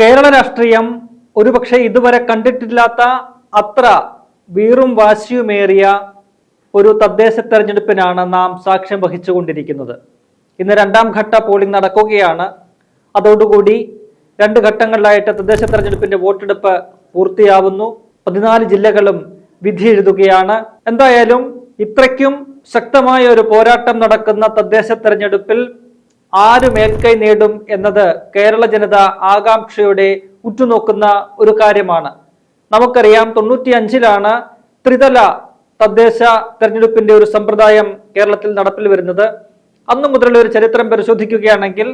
കേരള രാഷ്ട്രീയം ഒരുപക്ഷെ ഇതുവരെ കണ്ടിട്ടില്ലാത്ത അത്ര വീറും വാശിയുമേറിയ ഒരു തദ്ദേശ തെരഞ്ഞെടുപ്പിനാണ് നാം സാക്ഷ്യം വഹിച്ചുകൊണ്ടിരിക്കുന്നത്. ഇന്ന് രണ്ടാം ഘട്ട പോളിംഗ് നടക്കുകയാണ്. അതോടുകൂടി രണ്ട് ഘട്ടങ്ങളിലായിട്ട് തദ്ദേശ തെരഞ്ഞെടുപ്പിന്റെ വോട്ടെടുപ്പ് പൂർത്തിയാവുന്നു. പതിനാല് ജില്ലകളും വിധി എഴുതുകയാണ്. എന്തായാലും ഇത്രയ്ക്കും ശക്തമായ ഒരു പോരാട്ടം നടക്കുന്ന തദ്ദേശ തെരഞ്ഞെടുപ്പിൽ ആര് മേൽക്കൈ നേടും എന്നത് കേരള ജനത ആകാംക്ഷയോടെ ഉറ്റുനോക്കുന്ന ഒരു കാര്യമാണ്. നമുക്കറിയാം തൊണ്ണൂറ്റി അഞ്ചിലാണ് ത്രിതല തദ്ദേശ തെരഞ്ഞെടുപ്പിന്റെ ഒരു സമ്പ്രദായം കേരളത്തിൽ നടപ്പിൽ വരുന്നത്. അന്നു മുതലുള്ള ഒരു ചരിത്രം പരിശോധിക്കുകയാണെങ്കിൽ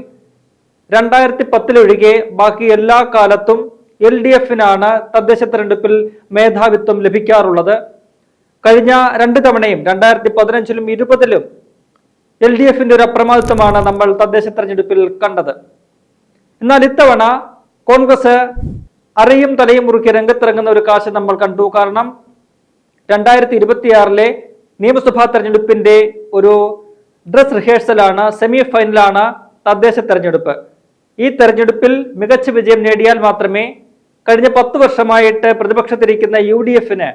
രണ്ടായിരത്തി പത്തിലൊഴികെ ബാക്കി എല്ലാ കാലത്തും എൽ ഡി എഫിനാണ് തദ്ദേശ തെരഞ്ഞെടുപ്പിൽ മേധാവിത്വം ലഭിക്കാറുള്ളത്. കഴിഞ്ഞ രണ്ട് തവണയും രണ്ടായിരത്തി പതിനഞ്ചിലും ഇരുപതിലും എൽ ഡി എഫിന്റെ ഒരു അപ്രമാദിത്വമാണ് നമ്മൾ തദ്ദേശ തെരഞ്ഞെടുപ്പിൽ കണ്ടത്. എന്നാൽ ഇത്തവണ കോൺഗ്രസ് അറിയും തലയും മുറുക്കി രംഗത്തിറങ്ങുന്ന ഒരു കാഴ്ച നമ്മൾ കണ്ടു. കാരണം രണ്ടായിരത്തി ഇരുപത്തിയാറിലെ നിയമസഭാ തെരഞ്ഞെടുപ്പിന്റെ ഒരു ഡ്രസ് റിഹേഴ്സലാണ് സെമി ഫൈനലാണ് തദ്ദേശ തെരഞ്ഞെടുപ്പ്. ഈ തെരഞ്ഞെടുപ്പിൽ മികച്ച വിജയം നേടിയാൽ മാത്രമേ കഴിഞ്ഞ പത്ത് വർഷമായിട്ട് പ്രതിപക്ഷത്തിരിക്കുന്ന യു ഡി എഫിന്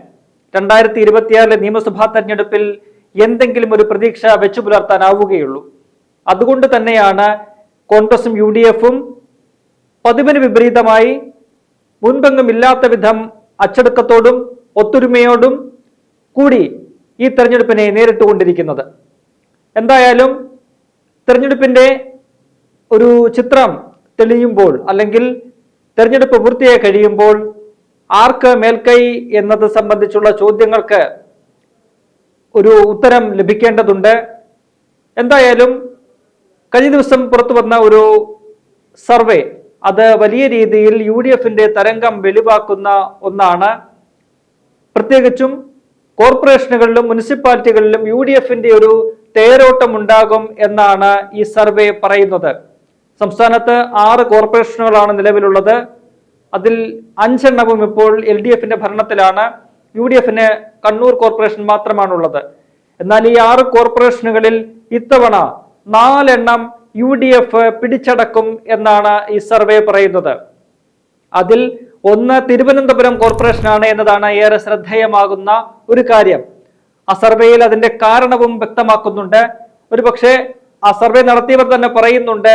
രണ്ടായിരത്തി ഇരുപത്തിയാറിലെ നിയമസഭാ തെരഞ്ഞെടുപ്പിൽ എന്തെങ്കിലും ഒരു പ്രതീക്ഷ വെച്ചു പുലർത്താനാവുകയുള്ളൂ. അതുകൊണ്ട് തന്നെയാണ് കോൺഗ്രസും യു ഡി എഫും പതിവിന് വിപരീതമായി മുൻപെങ്ങും ഇല്ലാത്ത വിധം അച്ചടക്കത്തോടും ഒത്തൊരുമയോടും കൂടി ഈ തെരഞ്ഞെടുപ്പിനെ നേരിട്ടുകൊണ്ടിരിക്കുന്നത് എന്തായാലും തെരഞ്ഞെടുപ്പിന്റെ ഒരു ചിത്രം തെളിയുമ്പോൾ അല്ലെങ്കിൽ തെരഞ്ഞെടുപ്പ് പൂർത്തിയായി കഴിയുമ്പോൾ ആർക്ക് മേൽക്കൈ എന്നത് സംബന്ധിച്ചുള്ള ചോദ്യങ്ങൾക്ക് ഒരു ഉത്തരം ലഭിക്കേണ്ടതുണ്ട്. എന്തായാലും കഴിഞ്ഞ ദിവസം പുറത്തു വന്ന ഒരു സർവേ അത് വലിയ രീതിയിൽ യു ഡി എഫിന്റെ തരംഗം വെളിവാക്കുന്ന ഒന്നാണ്. പ്രത്യേകിച്ചും കോർപ്പറേഷനുകളിലും മുനിസിപ്പാലിറ്റികളിലും യു ഡി എഫിന്റെ ഒരു തേരോട്ടം ഉണ്ടാകും എന്നാണ് ഈ സർവേ പറയുന്നത്. സംസ്ഥാനത്ത് ആറ് കോർപ്പറേഷനുകളാണ് നിലവിലുള്ളത്. അതിൽ അഞ്ചെണ്ണവും ഇപ്പോൾ എൽ ഡി എഫിന്റെ ഭരണത്തിലാണ്. യു ഡി എഫിന് കണ്ണൂർ കോർപ്പറേഷൻ മാത്രമാണുള്ളത്. എന്നാൽ ഈ ആറ് കോർപ്പറേഷനുകളിൽ ഇത്തവണ നാലെണ്ണം യു ഡി എഫ് പിടിച്ചടക്കും എന്നാണ് ഈ സർവേ പറയുന്നത്. അതിൽ ഒന്ന് തിരുവനന്തപുരം കോർപ്പറേഷനാണ് എന്നതാണ് ഏറെ ശ്രദ്ധേയമാകുന്ന ഒരു കാര്യം. ആ സർവേയിൽ അതിന്റെ കാരണവും വ്യക്തമാക്കുന്നുണ്ട്. ഒരു പക്ഷേ ആ സർവേ നടത്തിയവർ തന്നെ പറയുന്നുണ്ട്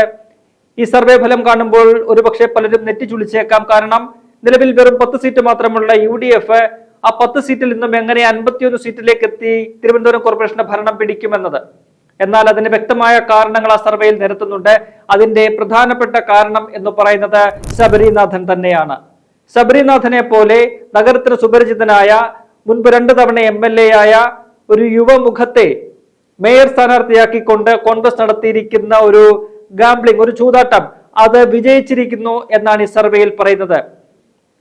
ഈ സർവേ ഫലം കാണുമ്പോൾ ഒരുപക്ഷെ പലരും നെറ്റിച്ചുളിച്ചേക്കാം കാരണം നിലവിൽ വെറും പത്ത് സീറ്റ് മാത്രമുള്ള യു ഡി എഫ് ആ പത്ത് സീറ്റിൽ നിന്നും എങ്ങനെ അൻപത്തിയൊന്ന് സീറ്റിലേക്ക് എത്തി തിരുവനന്തപുരം കോർപ്പറേഷന്റെ ഭരണം പിടിക്കുമെന്നത്. എന്നാൽ അതിന് വ്യക്തമായ കാരണങ്ങൾ ആ സർവേയിൽ നിരത്തുന്നുണ്ട്. അതിന്റെ പ്രധാനപ്പെട്ട കാരണം എന്ന് പറയുന്നത് ശബരിനാഥൻ തന്നെയാണ്. ശബരിനാഥനെ പോലെ നഗരത്തിന് സുപരിചിതനായ മുൻപ് രണ്ട് തവണ എം എൽ എ ആയ ഒരു യുവമുഖത്തെ മേയർ സ്ഥാനാർത്ഥിയാക്കിക്കൊണ്ട് കോൺഗ്രസ് നടത്തിയിരിക്കുന്ന ഒരു ഗാംബ്ലിംഗ് ഒരു ചൂതാട്ടം അത് വിജയിച്ചിരിക്കുന്നു എന്നാണ് ഈ സർവേയിൽ പറയുന്നത്.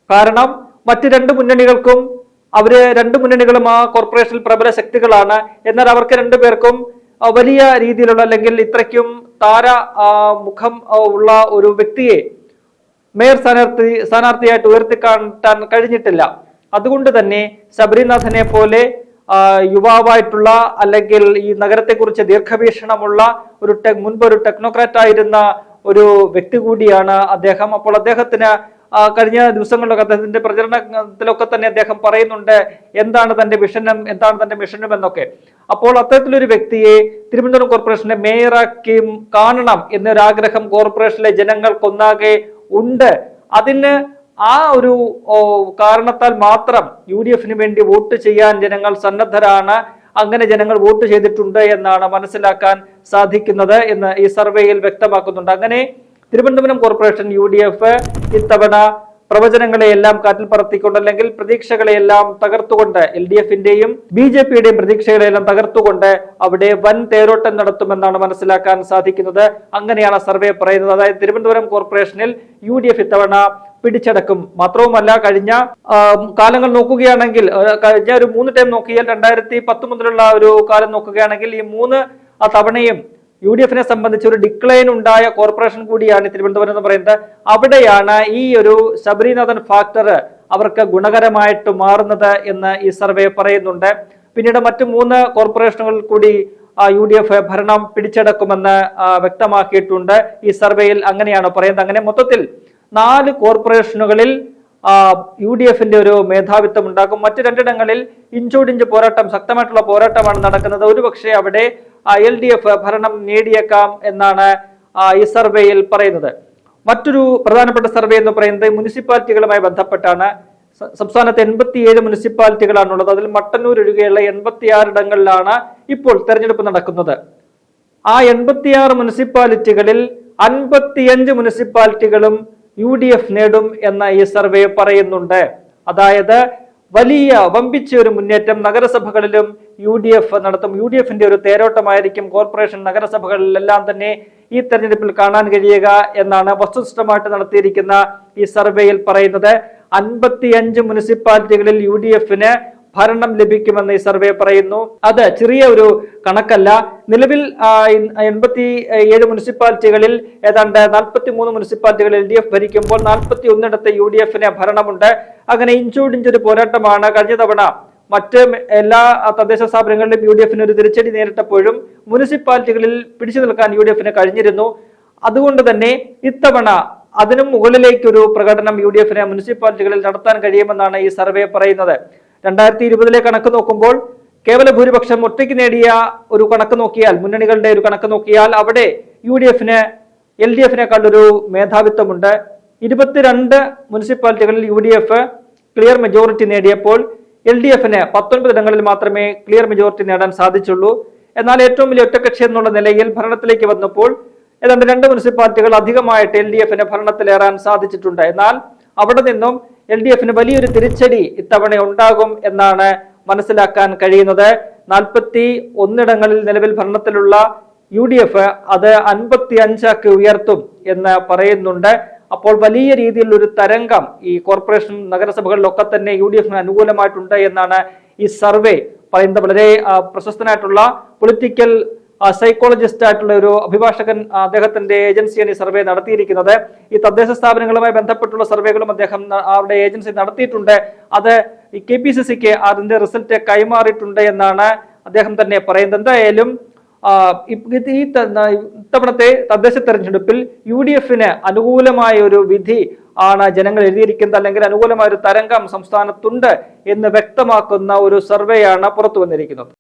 കാരണം മറ്റ് രണ്ട് മുന്നണികൾക്കും അവർ രണ്ട് മുന്നണികളും ആ കോർപ്പറേഷനിൽ പ്രബല ശക്തികളാണ്. എന്നാൽ അവർക്ക് രണ്ടുപേർക്കും വലിയ രീതിയിലുള്ള അല്ലെങ്കിൽ ഇത്രയ്ക്കും താര മുഖം ഉള്ള ഒരു വ്യക്തിയെ മേയർ സ്ഥാനാർത്ഥി സ്ഥാനാർത്ഥിയായിട്ട് ഉയർത്തിക്കാട്ടാൻ കഴിഞ്ഞിട്ടില്ല. അതുകൊണ്ട് തന്നെ ശബരിനാഥനെ പോലെ യുവാവായിട്ടുള്ള അല്ലെങ്കിൽ ഈ നഗരത്തെക്കുറിച്ച് ദീർഘവീക്ഷണമുള്ള ഒരു മുൻപ് ഒരു ടെക്നോക്രാറ്റ് ആയിരുന്ന ഒരു വ്യക്തി കൂടിയാണ് അദ്ദേഹം. അപ്പോൾ അദ്ദേഹത്തിന് കഴിഞ്ഞ ദിവസങ്ങളിലൊക്കെ അദ്ദേഹത്തിന്റെ പ്രചരണത്തിലൊക്കെ തന്നെ അദ്ദേഹം പറയുന്നുണ്ട് എന്താണ് തന്റെ വിഷനും എന്താണ് തന്റെ മിഷനും എന്നൊക്കെ. അപ്പോൾ അത്തരത്തിലൊരു വ്യക്തിയെ തിരുവനന്തപുരം കോർപ്പറേഷന്റെ മേയറാക്കിയും കാണണം എന്നൊരാഗ്രഹം കോർപ്പറേഷനിലെ ജനങ്ങൾക്കൊന്നാകെ ഉണ്ട്. അതിന് ആ ഒരു കാരണത്താൽ മാത്രം യു ഡി എഫിന് വേണ്ടി വോട്ട് ചെയ്യാൻ ജനങ്ങൾ സന്നദ്ധരാണ് അങ്ങനെ ജനങ്ങൾ വോട്ട് ചെയ്തിട്ടുണ്ട് എന്നാണ് മനസ്സിലാക്കാൻ സാധിക്കുന്നത് എന്ന് ഈ സർവേയിൽ വ്യക്തമാക്കുന്നുണ്ട്. അങ്ങനെ Thiruvananthapuram corporation U D F ഇത്തവണ പ്രവചനങ്ങളെയെല്ലാം കാറ്റിൽ പറത്തിക്കൊണ്ട് അല്ലെങ്കിൽ പ്രതീക്ഷകളെയെല്ലാം തകർത്തുകൊണ്ട് എൽ ഡി എഫിന്റെയും ബി ജെ പിയുടെയും പ്രതീക്ഷകളെല്ലാം തകർത്തുകൊണ്ട് അവിടെ വൻ തേരോട്ടം നടത്തുമെന്നാണ് മനസ്സിലാക്കാൻ സാധിക്കുന്നത്. അങ്ങനെയാണ് സർവേ പറയുന്നത്. അതായത് തിരുവനന്തപുരം കോർപ്പറേഷനിൽ യു ഡി എഫ് ഇത്തവണ പിടിച്ചടക്കും. മാത്രവുമല്ല കഴിഞ്ഞ കാലങ്ങൾ നോക്കുകയാണെങ്കിൽ കഴിഞ്ഞ ഒരു മൂന്ന് ടൈം നോക്കിയാൽ രണ്ടായിരത്തി പത്ത് മുതലുള്ള ഒരു കാലം നോക്കുകയാണെങ്കിൽ ഈ മൂന്ന് തവണയും യു ഡി എഫിനെ സംബന്ധിച്ച് ഒരു ഡിക്ലൈൻ ഉണ്ടായ കോർപ്പറേഷൻ കൂടിയാണ് തിരുവനന്തപുരം എന്ന് പറയുന്നത്. അവിടെയാണ് ഈ ഒരു ശബരിനാഥൻ ഫാക്ടർ അവർക്ക് ഗുണകരമായിട്ട് മാറുന്നത് എന്ന് ഈ സർവേ പറയുന്നുണ്ട്. പിന്നീട് മറ്റു മൂന്ന് കോർപ്പറേഷനുകളിൽ കൂടി യു ഡി എഫ് ഭരണം പിടിച്ചെടുക്കുമെന്ന് വ്യക്തമാക്കിയിട്ടുണ്ട്. ഈ സർവേയിൽ അങ്ങനെയാണ് പറയുന്നത്. അങ്ങനെ മൊത്തത്തിൽ നാല് കോർപ്പറേഷനുകളിൽ യു ഡി എഫിന്റെ ഒരു മേധാവിത്വം ഉണ്ടാക്കും മറ്റു രണ്ടിടങ്ങളിൽ ഇഞ്ചോടിഞ്ച് പോരാട്ടം ശക്തമായിട്ടുള്ള പോരാട്ടമാണ് നടക്കുന്നത്. ഒരുപക്ഷെ അവിടെ എൽ ഡി എഫ് ഭരണം നേടിയേക്കാം എന്നാണ് ഈ സർവേയിൽ പറയുന്നത്. മറ്റൊരു പ്രധാനപ്പെട്ട സർവേ എന്ന് പറയുന്നത് മുനിസിപ്പാലിറ്റികളുമായി ബന്ധപ്പെട്ടാണ്. സംസ്ഥാനത്ത് എൺപത്തിയേഴ് മുനിസിപ്പാലിറ്റികളാണുള്ളത്. അതിൽ മട്ടന്നൂർ ഒഴികെയുള്ള എൺപത്തിയാറ് ഇടങ്ങളിലാണ് ഇപ്പോൾ തെരഞ്ഞെടുപ്പ് നടക്കുന്നത്. ആ എൺപത്തിയാറ് മുനിസിപ്പാലിറ്റികളിൽ അൻപത്തിയഞ്ച് മുനിസിപ്പാലിറ്റികളും യു ഡി എഫ് നേടും എന്ന ഈ സർവേ പറയുന്നുണ്ട്. അതായത് വലിയ വമ്പിച്ച ഒരു മുന്നേറ്റം നഗരസഭകളിലും യു ഡി എഫ് നടത്തും. യു ഡി എഫിന്റെ ഒരു തേരോട്ടമായിരിക്കും കോർപ്പറേഷൻ നഗരസഭകളിലെല്ലാം തന്നെ ഈ തെരഞ്ഞെടുപ്പിൽ കാണാൻ കഴിയുക എന്നാണ് വസ്തുനിഷ്ഠമായിട്ട് നടത്തിയിരിക്കുന്ന ഈ സർവേയിൽ പറയുന്നത്. അൻപത്തിയഞ്ച് മുനിസിപ്പാലിറ്റികളിൽ യു ഡി എഫിന് ഭരണം ലഭിക്കുമെന്ന് ഈ സർവേ പറയുന്നു. അത് ചെറിയ ഒരു കണക്കല്ല. നിലവിൽ എൺപത്തി ഏഴ് മുനിസിപ്പാലിറ്റികളിൽ ഏതാണ്ട് നാൽപ്പത്തി മൂന്ന് മുനിസിപ്പാലിറ്റികളിൽ എൽ ഡി എഫ് ഭരിക്കുമ്പോൾ നാൽപ്പത്തി ഒന്നിടത്ത് യു ഡി എഫിന് ഭരണമുണ്ട്. അങ്ങനെ ഇഞ്ചോടിഞ്ചൊരു പോരാട്ടമാണ്. കഴിഞ്ഞ തവണ മറ്റ് എല്ലാ തദ്ദേശ സ്ഥാപനങ്ങളിലും യു ഡി എഫിന് ഒരു തിരിച്ചടി നേരിട്ടപ്പോഴും മുനിസിപ്പാലിറ്റികളിൽ പിടിച്ചു നിൽക്കാൻ യു ഡി എഫിന് കഴിഞ്ഞിരുന്നു. അതുകൊണ്ട് തന്നെ ഇത്തവണ അതിനും മുകളിലേക്കൊരു പ്രകടനം യു ഡി എഫിന് മുനിസിപ്പാലിറ്റികളിൽ നടത്താൻ കഴിയുമെന്നാണ് ഈ സർവേ പറയുന്നത്. രണ്ടായിരത്തി ഇരുപതിലെ കണക്ക് നോക്കുമ്പോൾ കേവല ഭൂരിപക്ഷം ഒറ്റയ്ക്ക് നേടിയ ഒരു കണക്ക് നോക്കിയാൽ മുന്നണികളുടെ ഒരു കണക്ക് നോക്കിയാൽ അവിടെ യു ഡി എഫിന് എൽ ഡി എഫിനേക്കാൾ ഒരു മേധാവിത്വമുണ്ട്. ഇരുപത്തിരണ്ട് മുനിസിപ്പാലിറ്റികളിൽ U D F clear majority നേടിയപ്പോൾ എൽ ഡി എഫിന് പത്തൊൻപത് ഇടങ്ങളിൽ മാത്രമേ ക്ലിയർ മെജോറിറ്റി നേടാൻ സാധിച്ചുള്ളൂ. എന്നാൽ ഏറ്റവും വലിയ ഒറ്റകക്ഷി എന്നുള്ള നിലയിൽ ഭരണത്തിലേക്ക് വന്നപ്പോൾ ഏതാണ്ട് രണ്ട് മുനിസിപ്പാലിറ്റികൾ അധികമായിട്ട് എൽ ഡി എഫിന് ഭരണത്തിലേറാൻ സാധിച്ചിട്ടുണ്ട്. എന്നാൽ അവിടെ നിന്നും എൽ ഡി എഫിന് വലിയൊരു തിരിച്ചടി ഇത്തവണ ഉണ്ടാകും എന്നാണ് മനസ്സിലാക്കാൻ കഴിയുന്നത്. നാൽപ്പത്തി ഒന്നിടങ്ങളിൽ നിലവിൽ ഭരണത്തിലുള്ള യു ഡി എഫ് അത് അൻപത്തി അഞ്ചാക്കി ഉയർത്തും എന്ന് പറയുന്നുണ്ട്. അപ്പോൾ വലിയ രീതിയിലുള്ള ഒരു തരംഗം ഈ കോർപ്പറേഷൻ നഗരസഭകളിലൊക്കെ തന്നെ യു ഡി എഫിന് അനുകൂലമായിട്ടുണ്ട് എന്നാണ് ഈ സർവേ പറയുന്നത്. വളരെ പ്രശസ്തനായിട്ടുള്ള പൊളിറ്റിക്കൽ സൈക്കോളജിസ്റ്റ് ആയിട്ടുള്ള ഒരു അഭിഭാഷകൻ അദ്ദേഹത്തിന്റെ ഏജൻസിയാണ് ഈ സർവേ നടത്തിയിരിക്കുന്നത്. ഈ തദ്ദേശ സ്ഥാപനങ്ങളുമായി ബന്ധപ്പെട്ടുള്ള സർവേകളും അദ്ദേഹം അവരുടെ ഏജൻസി നടത്തിയിട്ടുണ്ട്. അത് കെ പി സി സിക്ക് അതിന്റെ റിസൾട്ട് കൈമാറിയിട്ടുണ്ട് എന്നാണ് അദ്ദേഹം തന്നെ പറയുന്നത്. എന്തായാലും ഈ ഇത്തവണത്തെ തദ്ദേശ തെരഞ്ഞെടുപ്പിൽ യു ഡി എഫിന് അനുകൂലമായ ഒരു വിധി ആണ് ജനങ്ങൾ എഴുതിയിരിക്കുന്നത്. അല്ലെങ്കിൽ അനുകൂലമായ ഒരു തരംഗം സംസ്ഥാനത്തുണ്ട് എന്ന് വ്യക്തമാക്കുന്ന ഒരു സർവേയാണ് പുറത്തു വന്നിരിക്കുന്നത്.